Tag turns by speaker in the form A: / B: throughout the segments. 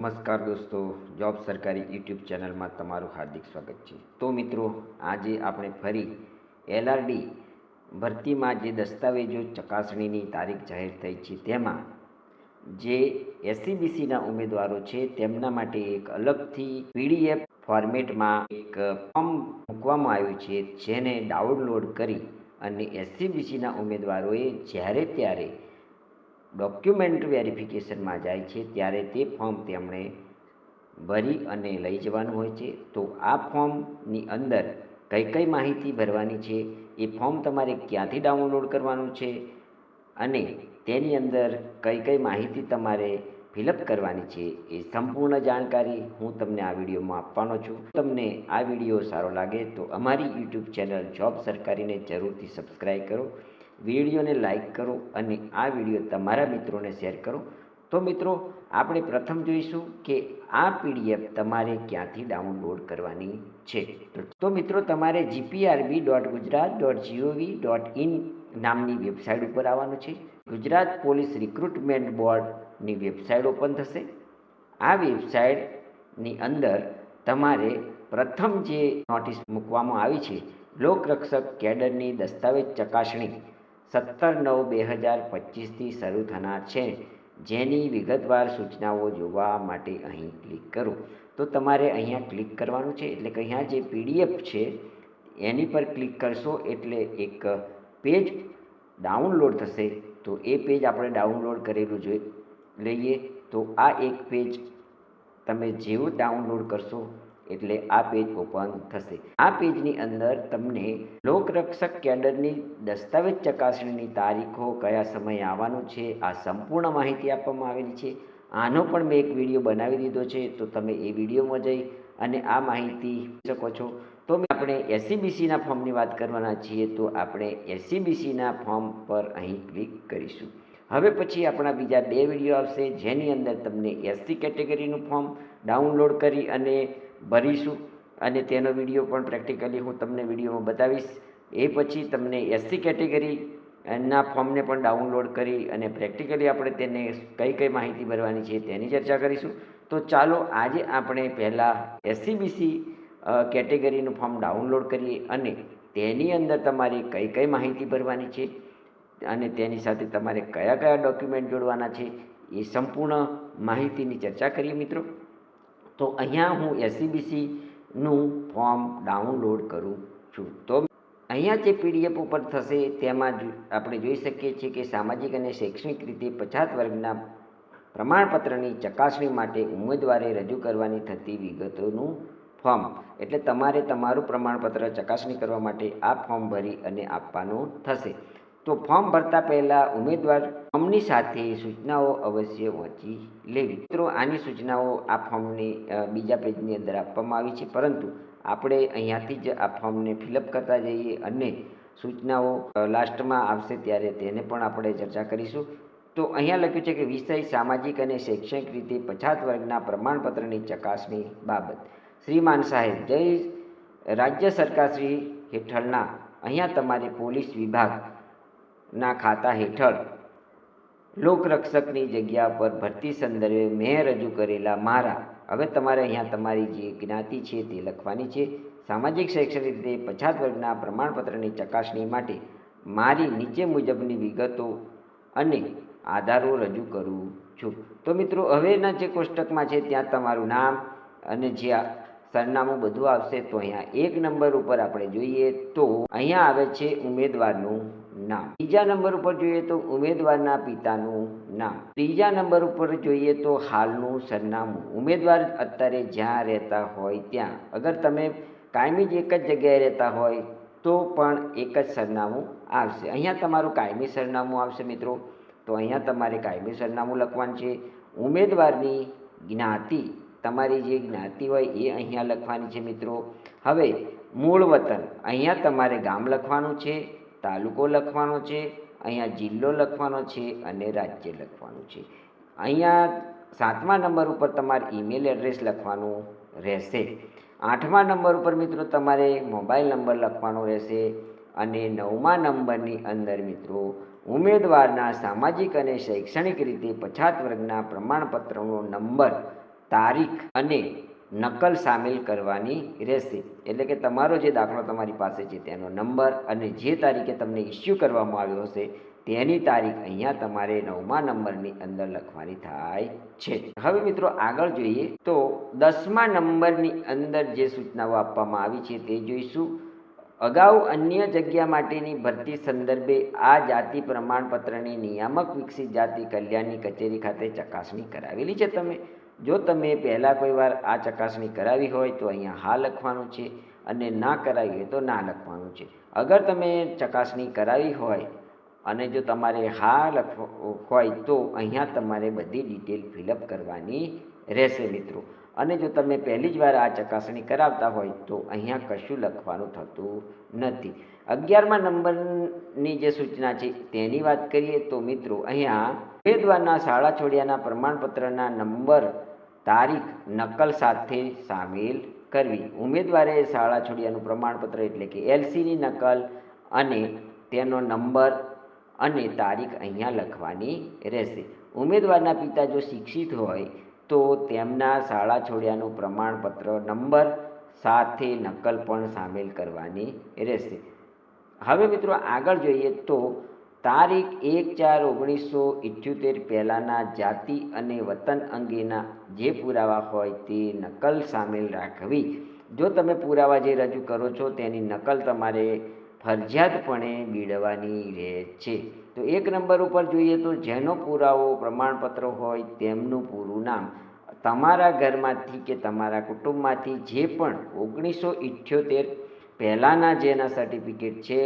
A: નમસ્કાર દોસ્તો, જોબ સરકારી યુટ્યુબ ચેનલમાં તમારું હાર્દિક સ્વાગત છે. તો મિત્રો, આજે આપણે ફરી એલઆરડી ભરતીમાં જે દસ્તાવેજો ચકાસણીની તારીખ જાહેર થઈ છે તેમાં જે એસસીબીસીના ઉમેદવારો છે તેમના માટે એક અલગથી પીડીએફ ફોર્મેટમાં એક ફોર્મ મૂકવામાં આવ્યું છે, જેને ડાઉનલોડ કરી અને એસસીબીસીના ઉમેદવારોએ જ્યારે ત્યારે ડોક્યુમેન્ટ વેરિફિકેશનમાં જાય છે, ત્યારે તે ફોર્મ તેમણે ભરી અને લઈ જવાનું હોય છે. તો આ ફોર્મની અંદર કઈ કઈ માહિતી ભરવાની છે, એ ફોર્મ તમારે ક્યાંથી ડાઉનલોડ કરવાનું છે અને તેની અંદર કઈ કઈ માહિતી તમારે ફિલઅપ કરવાની છે, એ સંપૂર્ણ જાણકારી હું તમને આ વિડીયોમાં આપવાનો છું. તમને આ વીડિયો સારો લાગે તો અમારી યુટ્યુબ ચેનલ જોબ સરકારીને જરૂરથી સબસ્ક્રાઈબ કરો. વિડીયોને લાઇક કરો અને આ વીડિયો તમારા મિત્રોને શેર કરો. તો મિત્રો, આપણે પ્રથમ જોઈશું કે આ પીડીએફ તમારે ક્યાંથી ડાઉનલોડ કરવાની છે. તો મિત્રો, તમારે GPRB dot Gujarat dot GOV dot in નામની વેબસાઇટ ઉપર આવવાનું છે. ગુજરાત પોલીસ રિક્રુટમેન્ટ બોર્ડની વેબસાઇટ ઓપન થશે. આ વેબસાઇટની અંદર તમારે પ્રથમ જે નોટિસ મૂકવામાં આવી છે, લોકરક્ષક કેડરની દસ્તાવેજ ચકાસણી. સત્તર નવ બે હજાર પચીસથી શરૂ થનાર છે. જેની વિગતવાર સૂચનાઓ જોવા માટે અહીં ક્લિક કરો. તો તમારે અહીંયા ક્લિક કરવાનું છે. એટલે કે અહીંયા જે પીડીએફ છે, એની પર ક્લિક કરશો એટલે એક પેજ ડાઉનલોડ થશે. તો એ પેજ આપણે ડાઉનલોડ કરેલું જોઈ લઈએ. તો આ એક પેજ તમે જેવું ડાઉનલોડ કરશો એટલે આ પેજ ઓપન થશે. આ પેજની અંદર તમને લોકરક્ષક કેડરની દસ્તાવેજ ચકાસણીની તારીખો કયા સમયે આવવાનું છે, આ સંપૂર્ણ માહિતી આપવામાં આવેલી છે. આનો પણ મેં એક વીડિયો બનાવી દીધો છે, તો તમે એ વિડીયોમાં જઈ અને આ માહિતી શકો છો. તો આપણે એસસીબીસીના ફોર્મની વાત કરવાના છીએ, તો આપણે એસસીબીસીના ફોર્મ પર અહીં ક્લિક કરીશું. હવે પછી આપણા બીજા બે વીડિયો આવશે, જેની અંદર તમને એસસી કેટેગરીનું ફોર્મ ડાઉનલોડ કરી અને ભરીશું અને તેનો વીડિયો પણ પ્રેક્ટિકલી હું તમને વિડીયોમાં બતાવીશ. એ પછી તમને એસસી કેટેગરી ના ફોર્મને પણ ડાઉનલોડ કરી અને પ્રેક્ટિકલી આપણે તેને કઈ કઈ માહિતી ભરવાની છે તેની ચર્ચા કરીશું. તો ચાલો આજે આપણે પહેલાં એસસીબીસી કેટેગરીનું ફોર્મ ડાઉનલોડ કરીએ અને તેની અંદર તમારે કઈ કઈ માહિતી ભરવાની છે અને તેની સાથે તમારે કયા કયા ડોક્યુમેન્ટ જોડવાના છે એ સંપૂર્ણ માહિતીની ચર્ચા કરીએ મિત્રો. તો અહીંયા હું એસસીબીસીનું ફોર્મ ડાઉનલોડ કરું છું. તો અહીંયા જે પીડીએફ ઉપર થશે તેમાં આપણે જોઈ શકીએ છીએ કે સામાજિક અને શૈક્ષણિક રીતે પછાત વર્ગના પ્રમાણપત્રની ચકાસણી માટે ઉમેદવારે રજૂ કરવાની થતી વિગતોનું ફોર્મ. એટલે તમારે તમારું પ્રમાણપત્ર ચકાસણી કરવા માટે આ ફોર્મ ભરી અને આપવાનું થશે. તો ફોર્મ ભરતા પહેલાં ઉમેદવાર ફોર્મની સાથે સૂચનાઓ અવશ્ય વાંચી લેવી. મિત્રો, આની સૂચનાઓ આ ફોર્મની બીજા પેજની અંદર આપવામાં આવી છે. પરંતુ આપણે અહીંયાથી જ આ ફોર્મને ફિલઅપ કરતા જઈએ અને સૂચનાઓ લાસ્ટમાં આવશે ત્યારે તેને પણ આપણે ચર્ચા કરીશું. તો અહીંયા લખ્યું છે કે વિષય સામાજિક અને શૈક્ષણિક રીતે પછાત વર્ગના પ્રમાણપત્રની ચકાસણી બાબત. શ્રીમાન સાહેબ, જય રાજ્ય સરકારશ્રી હેઠળના અહીંયા તમારે પોલીસ વિભાગ ના ખાતા હેઠળ લોકરક્ષકની જગ્યા પર ભરતી સંદર્ભે મેં રજૂ કરેલા મારા, હવે તમારે અહીંયા તમારી જે જ્ઞાતિ છે તે લખવાની છે. સામાજિક શૈક્ષણિક રીતે પછાત વર્ગના પ્રમાણપત્રની ચકાસણી માટે મારી નીચે મુજબની વિગતો અને આધારો રજૂ કરું છું. તો મિત્રો હવેના જે કોષ્ટકમાં છે, ત્યાં તમારું નામ અને જે સરનામું બધું આવશે તો અહીંયા એક નંબર ઉપર આપણે જોઈએ તો અહીંયા આવે છે ઉમેદવારનું નામ. બીજા નંબર ઉપર જોઈએ તો ઉમેદવારના પિતાનું નામ. ત્રીજા નંબર ઉપર જોઈએ તો હાલનું સરનામું. ઉમેદવાર અત્યારે જ્યાં રહેતા હોય ત્યાં. અગર તમે કાયમી જ એક જ જગ્યાએ રહેતા હોય તો પણ એક જ સરનામું આવશે. અહીંયા તમારું કાયમી સરનામું આવશે મિત્રો. તો અહીંયા તમારે કાયમી સરનામું લખવાનું છે. ઉમેદવારની જ્ઞાતિ. તમારી જે જ્ઞાતિ હોય એ અહીંયા લખવાની છે મિત્રો. હવે મૂળ વતન, અહીંયા તમારે ગામ લખવાનું છે, તાલુકો લખવાનો છે, અહીંયા જિલ્લો લખવાનો છે અને રાજ્ય લખવાનું છે. અહીંયા સાતમા નંબર ઉપર તમારે ઈમેલ એડ્રેસ લખવાનું રહેશે. આઠમા નંબર ઉપર મિત્રો તમારે મોબાઈલ નંબર લખવાનો રહેશે અને નવમા નંબરની અંદર મિત્રો ઉમેદવારના સામાજિક અને શૈક્ષણિક રીતે પછાત વર્ગના પ્રમાણપત્રનો નંબર તારીખ અને નકલ સામેલ કરવાની રહેશે. એટલે કે તમારો જે દાખલો તમારી પાસે છે, તેનો નંબર અને જે તારીખે તમને ઇસ્યુ કરવામાં આવ્યો હશે, તેની તારીખ અહીંયા તમારે નવમા નંબરની અંદર લખવાની થાય છે. હવે મિત્રો આગળ જોઈએ તો દસમા નંબરની અંદર જે સૂચનાઓ આપવામાં આવી છે, તે જોઈશું. અગાઉ અન્ય જગ્યા માટેની ભરતી સંદર્ભે આ જાતિ પ્રમાણપત્રની નિયામક વિકસિત જાતિ કલ્યાણની કચેરી ખાતે ચકાસણી કરાવેલી છે. તમે જો તમે પહેલાં કોઈ વાર આ ચકાસણી કરાવી હોય તો અહીંયા હા લખવાનું છે અને ના કરાવી હોય તો ના લખવાનું છે. અગર તમે ચકાસણી કરાવી હોય અને જો તમારે હા લખવા હોય તો અહીંયા તમારે બધી ડિટેલ ફિલઅપ કરવાની રહેશે મિત્રો. અને જો તમે પહેલી જ વાર આ ચકાસણી કરાવતા હોય તો અહીંયા કશું લખવાનું થતું નથી. અગિયારમા નંબરની જે સૂચના છે તેની વાત કરીએ તો મિત્રો અહીંયા ઉમેદવારના શાળા છોડ્યાના પ્રમાણપત્રના નંબર, તારીખ, નકલ સાથે સામેલ કરવી. ઉમેદવારે શાળા છોડ્યાનું પ્રમાણપત્ર એટલે કે એલસીની નકલ અને તેનો નંબર અને તારીખ અહીંયા લખવાની રહેશે. ઉમેદવારના પિતા જો શિક્ષિત હોય તો તેમના શાળા છોડ્યાનું પ્રમાણપત્ર નંબર સાથે નકલ પણ સામેલ કરવાની રહેશે. હવે મિત્રો આગળ જોઈએ તો તારીખ એક ચાર ઓગણીસો ઇઠ્યોતેર પહેલાંના જાતિ અને વતન અંગેના જે પુરાવા હોય તે નકલ સામેલ રાખવી. જો તમે પુરાવા જે રજૂ કરો છો તેની નકલ તમારે ફરજિયાતપણે મેળવવાની રહે છે. તો એક નંબર ઉપર જોઈએ તો જેનો પુરાવો પ્રમાણપત્ર હોય તેમનું પૂરું નામ. તમારા ઘરમાંથી કે તમારા કુટુંબમાંથી જે પણ ઓગણીસો ઇઠ્યોતેર પહેલાંના જેના સર્ટિફિકેટ છે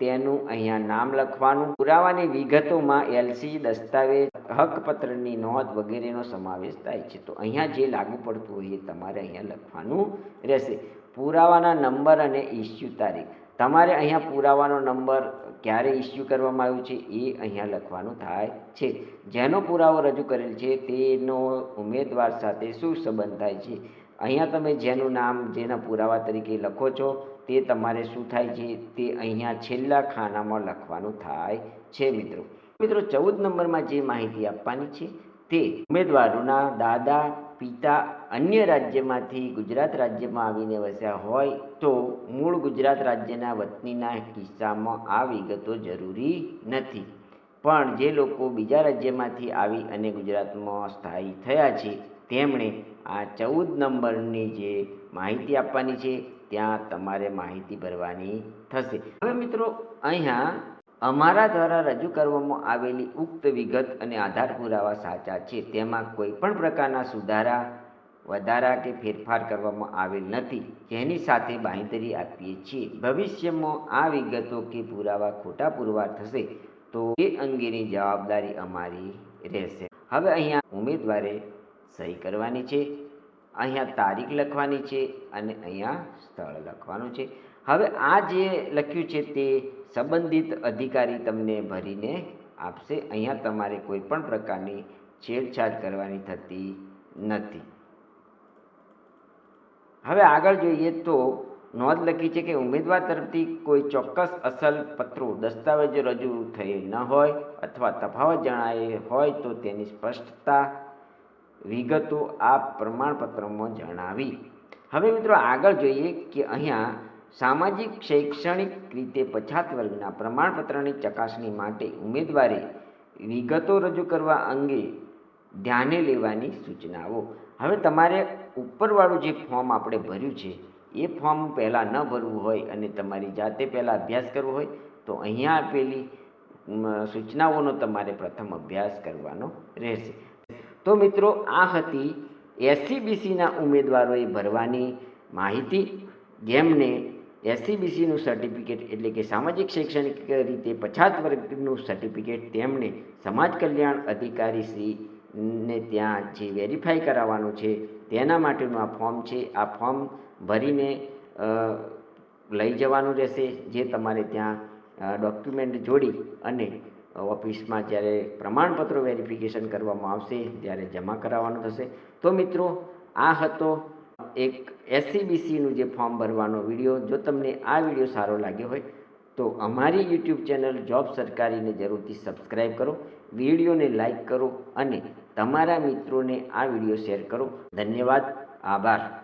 A: તેનું અહીંયા નામ લખવાનું. પુરાવાની વિગતોમાં એલસી દસ્તાવેજ, હકપત્રની નોંધ વગેરેનો સમાવેશ થાય છે. તો અહીંયા જે લાગુ પડતું હોય એ તમારે અહીંયા લખવાનું રહેશે. પુરાવાના નંબર અને ઇસ્યુ તારીખ. તમારે અહીંયા પુરાવાનો નંબર ક્યારે ઇસ્યુ કરવામાં આવ્યું છે એ અહીંયા લખવાનું થાય છે. જેનો પુરાવો રજૂ કરેલ છે તેનો ઉમેદવાર સાથે શું સંબંધ થાય છે? અહીંયા તમે જેનું નામ, જેના પુરાવા તરીકે લખો છો તે તમારે શું થાય છે તે અહીંયા છેલ્લા ખાનામાં લખવાનું થાય છે મિત્રો. મિત્રો ચૌદ નંબરમાં જે માહિતી આપવાની છે તે ઉમેદવારોના દાદા પિતા અન્ય રાજ્યમાંથી ગુજરાત રાજ્યમાં આવીને વસ્યા હોય તો મૂળ ગુજરાત રાજ્યના વતનીના કિસ્સામાં આ વિગતો જરૂરી નથી. પણ જે લોકો બીજા રાજ્યમાંથી આવી અને ગુજરાતમાં સ્થાયી થયા છે, તેમણે આ ચૌદ નંબરની જે માહિતી આપવાની છે, ત્યાં તમારે માહિતી ભરવાની થશે. હવે મિત્રો, અહીંયા અમારા દ્વારા રજૂ કરવામાં આવેલી ઉક્ત વિગત અને આધાર પુરાવા સાચા છે, તેમાં કોઈ પણ પ્રકારના સુધારા, વધારા કે ફેરફાર કરવામાં આવેલ નથી. જેની સાથે બાંહેધરી આપીએ છીએ. ભવિષ્યમાં આ વિગતો કે પુરાવા ખોટા પુરવાર થશે તો એ અંગેની જવાબદારી અમારી રહેશે. હવે અહીંયા ઉમેદવારે સહી કરવાની છે, અહીંયા તારીખ લખવાની છે અને અહીંયા સ્થળ લખવાનું છે. હવે આ જે લખ્યું છે તે સંબંધિત અધિકારી તમને ભરીને આપશે. અહીંયા તમારે કોઈ પણ પ્રકારની છેડછાડ કરવાની થતી નથી. હવે આગળ જોઈએ તો નોંધ લખી છે કે ઉમેદવાર તરફથી કોઈ ચોક્કસ અસલ પત્રો, દસ્તાવેજો રજૂ થયેલ ન હોય અથવા તફાવત જણાય હોય તો તેની સ્પષ્ટતા વિગતો આ પ્રમાણપત્રમાં જણાવી. હવે મિત્રો આગળ જોઈએ કે અહીંયા સામાજિક, શૈક્ષણિક રીતે પછાત વર્ગના પ્રમાણપત્રની ચકાસણી માટે ઉમેદવારે વિગતો રજૂ કરવા અંગે ધ્યાને લેવાની સૂચનાઓ. હવે તમારે ઉપરવાળું જે ફોર્મ આપણે ભર્યું છે, એ ફોર્મ પહેલાં ન ભરવું હોય અને તમારી જાતે પહેલાં અભ્યાસ કરવો હોય, તો અહીંયા આપેલી સૂચનાઓનો તમારે પ્રથમ અભ્યાસ કરવાનો રહેશે. તો મિત્રો, આ હતી એસસીબીસીના ઉમેદવારોએ ભરવાની માહિતી. જેમને એસસીબીસીનું સર્ટિફિકેટ એટલે કે સામાજિક શૈક્ષણિક રીતે પછાત વર્ગનું સર્ટિફિકેટ તેમણે સમાજ કલ્યાણ અધિકારી શ્રીને ત્યાં જે વેરીફાઈ કરાવવાનું છે, તેના માટેનું આ ફોર્મ છે. આ ફોર્મ ભરીને લઈ જવાનું રહેશે, જે તમારે ત્યાં ડોક્યુમેન્ટ જોડી અને ઓફિસમાં જ્યારે પ્રમાણપત્રો વેરિફિકેશન કરવામાં આવશે, ત્યારે જમા કરાવવાનું થશે. તો મિત્રો, આ હતો એક એસસીબીસીનું જે ફોર્મ ભરવાનો વીડિયો, જો તમને આ વીડિયો સારો લાગ્યો હોય, તો અમારી યુટ્યુબ ચેનલ જોબ સરકારીને જરૂરથી સબસ્ક્રાઈબ કરો, વિડીયોને લાઈક કરો અને તમારા મિત્રોને આ વીડિયો શેર કરો. ધન્યવાદ, આભાર.